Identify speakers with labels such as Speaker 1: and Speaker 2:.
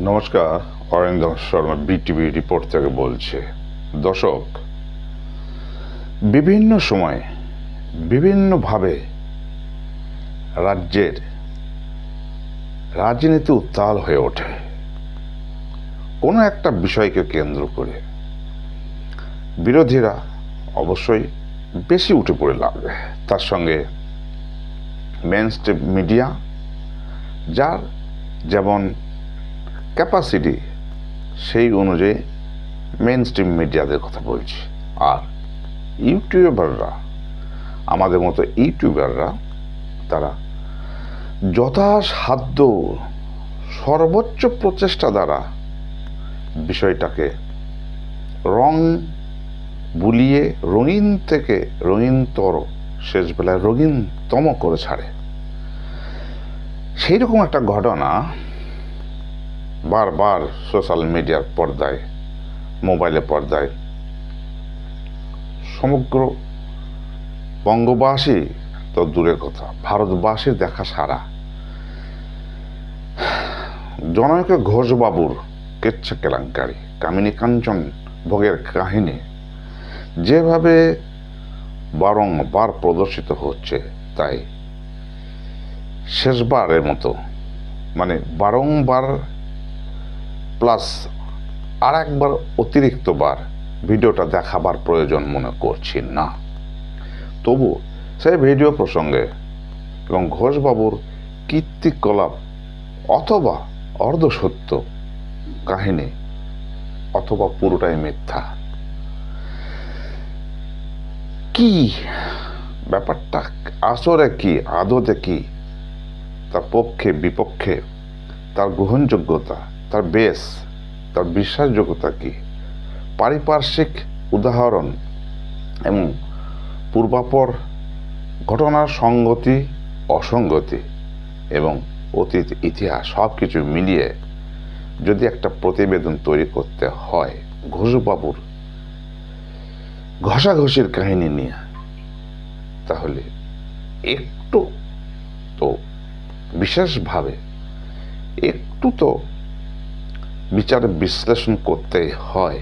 Speaker 1: নমস্কার, Arindam Sharma BTV report থেকে বলছে। দর্শক, বিভিন্ন সময় বিভিন্নভাবে রাজ্যের রাজনীতি উত্তাল হয়ে ওঠে। কোনো একটা বিষয়কে কেন্দ্র করে বিরোধীরা অবশ্যই বেশি উঠে পড়ে লাগবে। তার সঙ্গে মেন মিডিয়া যার যেমন ক্যাপাসিটি সেই অনুযায়ী মেন স্ট্রিম মিডিয়াদের কথা বলছি। আর ইউটিউবাররা, আমাদের মতো ইউটিউবাররা, তারা যথাসাধ্য সর্বোচ্চ প্রচেষ্টা দ্বারা বিষয়টাকে রং বুলিয়ে রঙিন থেকে রঙিনতর শেষ বেলায় রঙিনতম করে ছাড়ে। সেই রকম একটা ঘটনা বারবার সোশ্যাল মিডিয়ার পর্দায়, মোবাইলে পর্দায় সমগ্র বঙ্গবাসী তো দূরের কথা ভারতবাসীর দেখা সারা। জনৈক ঘোষবাবুর কেচ্ছা কেলেঙ্কারি, কামিনী কাঞ্চন ভোগের কাহিনী, যেভাবে বারংবার প্রদর্শিত হচ্ছে, তাই শেষবারের মতো মানে বারংবার প্লাস আর একবার অতিরিক্তবার ভিডিওটা দেখাবার প্রয়োজন মনে করছি না। তবু সেই ভিডিও প্রসঙ্গে এবং ঘোষবাবুর কীর্তিকলাপ অথবা অর্ধসত্য কাহিনী অথবা পুরোটাই মিথ্যা। কি ব্যাপারটা? আসরে কি? আদতে কি? তার পক্ষে, বিপক্ষে, তার গ্রহণযোগ্যতা তার বেশ, তার বিশ্বাসযোগ্যতা কী? পারিপার্শ্বিক উদাহরণ এবং পূর্বাপর ঘটনার সঙ্গতি, অসঙ্গতি এবং অতীত, ইতিহাস সব কিছু মিলিয়ে যদি একটা প্রতিবেদন তৈরি করতে হয়, ঘোষবাবুর ঘষাঘষির কাহিনী নিয়ে, তাহলে একটু তো বিশেষভাবে একটু তো বিচার বিশ্লেষণ করতে হয়।